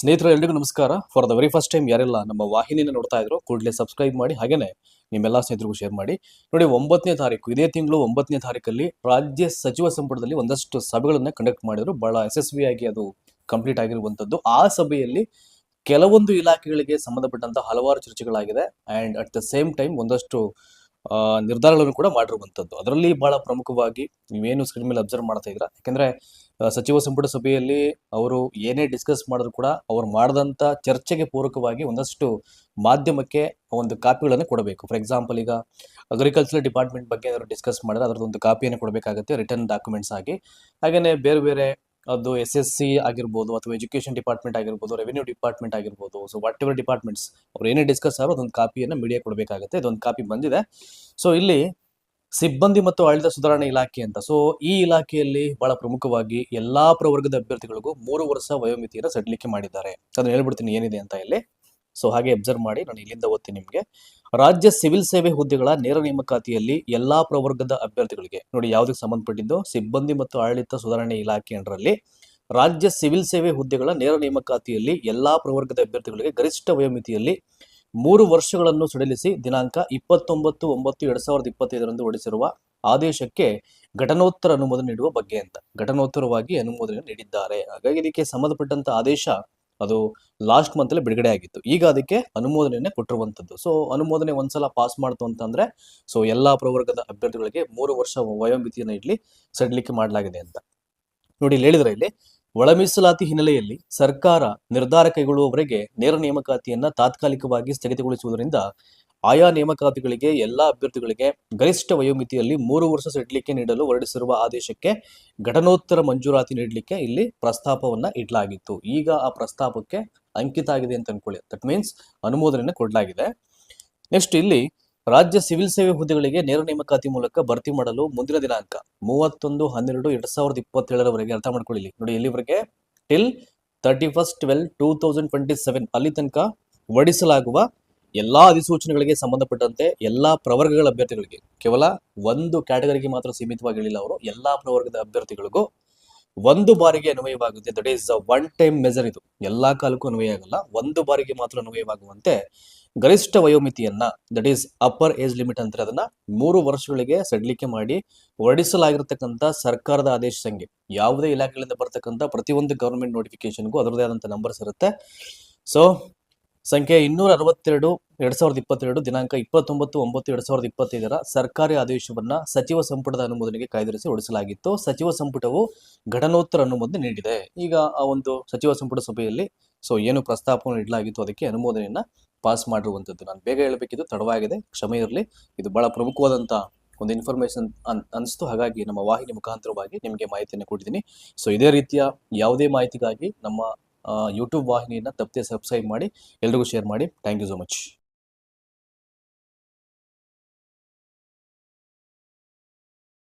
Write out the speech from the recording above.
ಸ್ನೇಹಿತರು, ಎಲ್ರಿಗೂ ನಮಸ್ಕಾರ. For the very first time ಯಾರೆಲ್ಲ ನಮ್ಮ ವಾಹಿನಿನ ನೋಡ್ತಾ ಇದ್ರು, ಕೂಡಲೇ ಸಬ್ಸ್ಕ್ರೈಬ್ ಮಾಡಿ, ಹಾಗೇನೆ ನಿಮ್ಮೆಲ್ಲ ಸ್ನೇಹಿತರಿಗೂ ಶೇರ್ ಮಾಡಿ. ನೋಡಿ ಒಂಬತ್ತನೇ ತಾರೀಕು, ಇದೇ ತಿಂಗಳು ಒಂಬತ್ತನೇ ತಾರೀಕಲ್ಲಿ ರಾಜ್ಯ ಸಚಿವ ಸಂಪುಟದಲ್ಲಿ ಒಂದಷ್ಟು ಸಭೆಗಳನ್ನ ಕಂಡಕ್ಟ್ ಮಾಡಿದ್ರು. ಬಹಳ ಯಶಸ್ವಿಯಾಗಿ ಅದು ಕಂಪ್ಲೀಟ್ ಆಗಿರುವಂಥದ್ದು ಆ ಸಭೆಯಲ್ಲಿ ಕೆಲವೊಂದು ಇಲಾಖೆಗಳಿಗೆ ಸಂಬಂಧಪಟ್ಟಂತ ಹಲವಾರು ಚರ್ಚೆಗಳಾಗಿದೆ. And at the same time ಒಂದಷ್ಟು ನಿರ್ಧಾರಗಳನ್ನು ಕೂಡ ಮಾಡಿರುವಂತದ್ದು ಅದರಲ್ಲಿ ಬಹಳ ಪ್ರಮುಖವಾಗಿ ನೀವೇನು ಸ್ಕ್ರೀನ್ ಮೇಲೆ ಅಬ್ಸರ್ವ್ ಮಾಡ್ತಾ ಇದ್ರ ಯಾಕಂದ್ರೆ ಸಚಿವ ಸಂಪುಟ ಸಭೆಯಲ್ಲಿ ಅವರು ಏನೇ ಡಿಸ್ಕಸ್ ಮಾಡಿದ್ರು ಕೂಡ ಅವ್ರು ಮಾಡಿದಂಥ ಚರ್ಚೆಗೆ ಪೂರಕವಾಗಿ ಒಂದಷ್ಟು ಮಾಧ್ಯಮಕ್ಕೆ ಒಂದು ಕಾಪಿಗಳನ್ನು ಕೊಡಬೇಕು. ಫಾರ್ ಎಕ್ಸಾಂಪಲ್ ಈಗ ಅಗ್ರಿಕಲ್ಚರ್ ಡಿಪಾರ್ಟ್ಮೆಂಟ್ ಬಗ್ಗೆ ಏನಾದ್ರು ಡಿಸ್ಕಸ್ ಮಾಡಿದ್ರೆ ಅದರದ್ದು ಒಂದು ಕಾಪಿಯನ್ನು ಕೊಡಬೇಕಾಗುತ್ತೆ ರಿಟರ್ನ್ ಡಾಕ್ಯುಮೆಂಟ್ಸ್ ಆಗಿ. ಹಾಗೇನೆ ಬೇರೆ ಬೇರೆ ಅದು ಎಸ್ ಎಸ್ ಸಿ ಆಗಿರ್ಬೋದು ಅಥವಾ ಎಜುಕೇಷನ್ ಡಿಪಾರ್ಟ್ಮೆಂಟ್ ಆಗಿರ್ಬೋದು ರೆವಿನ್ಯೂ ಡಿಪಾರ್ಟ್ಮೆಂಟ್ ಆಗಿರ್ಬೋದು. ಸೊ ವಾಟ್ ಎವರ್ ಡಿಪಾರ್ಟ್ಮೆಂಟ್ಸ್ ಅವ್ರು ಏನೇ ಡಿಸ್ಕಸ್ ಆದ್ರೂ ಅದೊಂದು ಕಾಪಿಯನ್ನು ಮೀಡಿಯಾ ಕೊಡಬೇಕಾಗುತ್ತೆ. ಇದೊಂದು ಕಾಪಿ ಬಂದಿದೆ. ಸೊ ಇಲ್ಲಿ ಸಿಬ್ಬಂದಿ ಮತ್ತು ಆಡಳಿತ ಸುಧಾರಣೆ ಇಲಾಖೆ ಅಂತ. ಸೊ ಈ ಇಲಾಖೆಯಲ್ಲಿ ಬಹಳ ಪ್ರಮುಖವಾಗಿ ಎಲ್ಲಾ ಪ್ರವರ್ಗದ ಅಭ್ಯರ್ಥಿಗಳಿಗೂ ಮೂರು ವರ್ಷ ವಯೋಮಿತಿಯನ್ನು ಸಡಿಲಿಕೆ ಮಾಡಿದ್ದಾರೆ. ಅದನ್ನ ಹೇಳ್ಬಿಡ್ತೀನಿ ಏನಿದೆ ಅಂತ ಇಲ್ಲಿ. ಸೊ ಹಾಗೆ ಅಬ್ಸರ್ವ್ ಮಾಡಿ ನಾನು ಇಲ್ಲಿಂದ ಓದ್ತೀನಿ ನಿಮಗೆ. ರಾಜ್ಯ ಸಿವಿಲ್ ಸೇವೆ ಹುದ್ದೆಗಳ ನೇರ ನೇಮಕಾತಿಯಲ್ಲಿ ಎಲ್ಲಾ ಪ್ರವರ್ಗದ ಅಭ್ಯರ್ಥಿಗಳಿಗೆ, ನೋಡಿ ಯಾವುದಕ್ಕೆ ಸಂಬಂಧಪಟ್ಟಿದ್ದು, ಸಿಬ್ಬಂದಿ ಮತ್ತು ಆಡಳಿತ ಸುಧಾರಣೆ ಇಲಾಖೆ ರಾಜ್ಯ ಸಿವಿಲ್ ಸೇವೆ ಹುದ್ದೆಗಳ ನೇರ ನೇಮಕಾತಿಯಲ್ಲಿ ಎಲ್ಲಾ ಪ್ರವರ್ಗದ ಅಭ್ಯರ್ಥಿಗಳಿಗೆ ಗರಿಷ್ಠ ವಯೋಮಿತಿಯಲ್ಲಿ ಮೂರು ವರ್ಷಗಳನ್ನು ಸಡಿಲಿಸಿ ದಿನಾಂಕ ಇಪ್ಪತ್ತೊಂಬತ್ತು ಒಂಬತ್ತು ಎರಡ್ ಸಾವಿರದ ಇಪ್ಪತ್ತೈದರಂದು ಹೊರಡಿಸಿರುವ ಆದೇಶಕ್ಕೆ ಘಟನೋತ್ತರ ಅನುಮೋದನೆ ನೀಡುವ ಬಗ್ಗೆ ಅಂತ. ಘಟನೋತ್ತರವಾಗಿ ಅನುಮೋದನೆ ನೀಡಿದ್ದಾರೆ. ಹಾಗಾಗಿ ಇದಕ್ಕೆ ಸಂಬಂಧಪಟ್ಟಂತ ಆದೇಶ ಅದು ಲಾಸ್ಟ್ ಮಂತ್ ಅಲ್ಲಿ ಬಿಡುಗಡೆ ಆಗಿತ್ತು. ಈಗ ಅದಕ್ಕೆ ಅನುಮೋದನೆಯನ್ನ ಕೊಟ್ಟಿರುವಂತದ್ದು ಸೊ ಅನುಮೋದನೆ ಒಂದ್ಸಲ ಪಾಸ್ ಮಾಡ್ತು ಅಂತಂದ್ರೆ ಸೊ ಎಲ್ಲಾ ಪ್ರವರ್ಗದ ಅಭ್ಯರ್ಥಿಗಳಿಗೆ ಮೂರು ವರ್ಷ ವಯೋಮಿತಿಯನ್ನು ಇಡ್ಲಿ ಸಡಿಲಿಕೆ ಮಾಡಲಾಗಿದೆ ಅಂತ. ನೋಡಿ, ಇಲ್ಲಿ ಹೇಳಿದ್ರೆ ಇಲ್ಲಿ ಒಳ ಮೀಸಲಾತಿ ಹಿನ್ನೆಲೆಯಲ್ಲಿ ಸರ್ಕಾರ ನಿರ್ಧಾರ ಕೈಗೊಳ್ಳುವವರೆಗೆ ನೇರ ನೇಮಕಾತಿಯನ್ನ ತಾತ್ಕಾಲಿಕವಾಗಿ ಸ್ಥಗಿತಗೊಳಿಸುವುದರಿಂದ ಆಯಾ ನೇಮಕಾತಿಗಳಿಗೆ, ಎಲ್ಲಾ ಅಭ್ಯರ್ಥಿಗಳಿಗೆ ಗರಿಷ್ಠ ವಯೋಮಿತಿಯಲ್ಲಿ ಮೂರು ವರ್ಷ ಸಡಿಲಿಕೆ ನೀಡಲು ಹೊರಡಿಸಿರುವ ಆದೇಶಕ್ಕೆ ಘಟನೋತ್ತರ ಮಂಜೂರಾತಿ ನೀಡಲಿಕ್ಕೆ ಇಲ್ಲಿ ಪ್ರಸ್ತಾಪವನ್ನ ಇಡಲಾಗಿತ್ತು. ಈಗ ಆ ಪ್ರಸ್ತಾಪಕ್ಕೆ ಅಂಕಿತ ಆಗಿದೆ ಅಂತ ಅನ್ಕೊಳ್ಳಿ. ದಟ್ ಮೀನ್ಸ್ ಅನುಮೋದನೆ ಕೊಡಲಾಗಿದೆ. ನೆಕ್ಸ್ಟ್ ಇಲ್ಲಿ ರಾಜ್ಯ ಸಿವಿಲ್ ಸೇವೆ ಹುದ್ದೆಗಳಿಗೆ ನೇರ ನೇಮಕಾತಿ ಮೂಲಕ ಭರ್ತಿ ಮಾಡಲು ಮುಂದಿನ ದಿನಾಂಕ ಮೂವತ್ತೊಂದು, ಹನ್ನೆರಡು, ಎರಡ್ ಸಾವಿರದ ಇಪ್ಪತ್ತೇಳರವರೆಗೆ ಅರ್ಥ ಮಾಡ್ಕೊಳ್ಳಿ ನೋಡಿ, ಇಲ್ಲಿವರೆಗೆ till thirty first twelve two thousand twenty seven ಅಲ್ಲಿ ತನಕ ಹೊರಡಿಸಲಾಗುವ ಎಲ್ಲಾ ಅಧಿಸೂಚನೆಗಳಿಗೆ ಸಂಬಂಧಪಟ್ಟಂತೆ ಎಲ್ಲಾ ಪ್ರವರ್ಗಗಳ ಅಭ್ಯರ್ಥಿಗಳಿಗೆ, ಕೇವಲ ಒಂದು ಕ್ಯಾಟಗರಿಗೆ ಮಾತ್ರ ಸೀಮಿತವಾಗಿ ಹೇಳಿಲ್ಲ ಅವರು, ಎಲ್ಲಾ ಪ್ರವರ್ಗದ ಅಭ್ಯರ್ಥಿಗಳಿಗೂ ಒಂದು ಬಾರಿಗೆ ಅನ್ವಯವಾಗುತ್ತೆ. That is one time measure ಇದು. ಎಲ್ಲಾ ಕಾಲಕ್ಕೂ ಅನ್ವಯ ಆಗಲ್ಲ. ಒಂದು ಬಾರಿಗೆ ಮಾತ್ರ ಅನ್ವಯವಾಗುವಂತೆ ಗರಿಷ್ಠ ವಯೋಮಿತಿಯನ್ನ that is upper age limit ಅಂತಾರೆ ಅದನ್ನ ಮೂರು ವರ್ಷಗಳಿಗೆ ಸಡಿಲಿಕೆ ಮಾಡಿ ಹೊರಡಿಸಲಾಗಿರ್ತಕ್ಕಂಥ ಸರ್ಕಾರದ ಆದೇಶ ಸಂಖ್ಯೆ, ಯಾವುದೇ ಇಲಾಖೆಗಳಿಂದ ಬರ್ತಕ್ಕಂಥ ಪ್ರತಿಯೊಂದು ಗವರ್ಮೆಂಟ್ ನೋಟಿಫಿಕೇಶನ್ಗೂ ಅದರದೇ ಆದಂಥ ನಂಬರ್ಸ್ ಇರುತ್ತೆ. ಸೊ ಸಂಖ್ಯೆ ಇನ್ನೂರ ಅರವತ್ತೆರಡು ಎರಡ್ ಸಾವಿರದ ಇಪ್ಪತ್ತೆರಡು, ದಿನಾಂಕ ಇಪ್ಪತ್ತೊಂಬತ್ತು, ಒಂಬತ್ತು, ಎರಡ್ ಸಾವಿರದ ಇಪ್ಪತ್ತೈದರ ಸರ್ಕಾರಿ ಆದೇಶವನ್ನ ಸಚಿವ ಸಂಪುಟದ ಅನುಮೋದನೆಗೆ ಕಾಯ್ದಿರಿಸಿ ಹೊರಡಿಸಲಾಗಿತ್ತು. ಸಚಿವ ಸಂಪುಟವು ಘಟನೋತ್ತರ ಅನುಮೋದನೆ ನೀಡಿದೆ. ಈಗ ಆ ಒಂದು ಸಚಿವ ಸಂಪುಟ ಸಭೆಯಲ್ಲಿ ಸೊ ಏನು ಪ್ರಸ್ತಾಪವನ್ನು ಇಡಲಾಗಿತ್ತು ಅದಕ್ಕೆ ಅನುಮೋದನೆಯನ್ನ ಪಾಸ್ ಮಾಡಿರುವಂಥದ್ದು ನಾನು ಬೇಗ ಹೇಳಬೇಕಿದ್ದು ತಡವಾಗಿದೆ. ಕ್ಷಮೆ ಇರಲಿ. ಇದು ಬಹಳ ಪ್ರಮುಖವಾದಂಥ ಒಂದು ಇನ್ಫಾರ್ಮೇಶನ್ ಅನ್, ಅನಿಸ್ತು. ಹಾಗಾಗಿ ನಮ್ಮ ವಾಹಿನಿ ಮುಖಾಂತರವಾಗಿ ನಿಮಗೆ ಮಾಹಿತಿಯನ್ನು ಕೊಟ್ಟಿದ್ದೀನಿ. ಸೊ ಇದೇ ರೀತಿಯ ಯಾವುದೇ ಮಾಹಿತಿಗಾಗಿ ನಮ್ಮ ಯೂಟ್ಯೂಬ್ ವಾಹಿನಿಯನ್ನು ತಪ್ಪದೆ ಸಬ್ಸ್ಕ್ರೈಬ್ ಮಾಡಿ ಎಲ್ರಿಗೂ ಶೇರ್ ಮಾಡಿ. Thank you so much